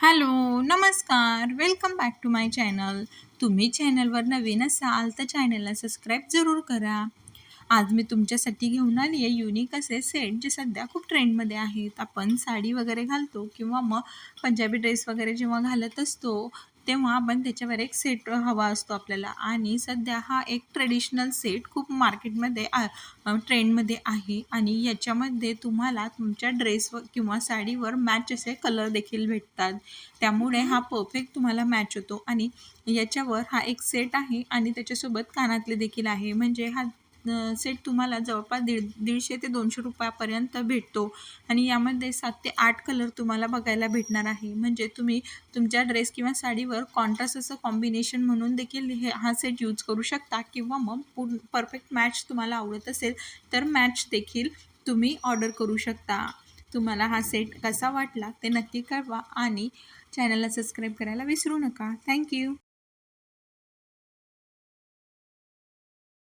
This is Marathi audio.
हॅलो नमस्कार. Welcome back to my channel तुम्ही चॅनलवर नवीन असाल तर चॅनलला सबस्क्राईब जरूर करा. आज मी तुमच्यासाठी घेऊन आली आहे युनिक असे सेट जे सध्या खूप ट्रेंडमध्ये आहेत. आपण साडी वगैरे घालतो किंवा मग पंजाबी ड्रेस वगैरे जेव्हा घालत असतो तेव्हा आपण त्याच्यावर एक सेट हवा असतो आपल्याला. आणि सध्या हा एक ट्रेडिशनल सेट खूप मार्केटमध्ये ट्रेंडमध्ये आहे. आणि याच्यामध्ये तुम्हाला तुमच्या ड्रेसवर किंवा साडीवर मॅच असे कलर देखील भेटतात. त्यामुळे हा परफेक्ट तुम्हाला मॅच होतो. आणि याच्यावर हा एक सेट आहे. आणि त्याच्यासोबत कानातले देखील आहे. म्हणजे हा सेट तुम्हाला जवळपास दीड दीडशे ते दोनशे रुपयापर्यंत भेटतो. आणि यामध्ये सात ते आठ कलर तुम्हाला बघायला भेटणार आहे. म्हणजे तुम्ही तुमच्या ड्रेस किंवा साडीवर कॉन्ट्रास्ट असं कॉम्बिनेशन म्हणून देखील हे हा सेट यूज करू शकता. किंवा मग पूर्ण परफेक्ट मॅच तुम्हाला आवडत असेल तर मॅच देखील तुम्ही ऑर्डर करू शकता. तुम्हाला हा सेट कसा वाटला ते नक्की कळवा. आणि चॅनलला सबस्क्राईब करायला विसरू नका. थँक्यू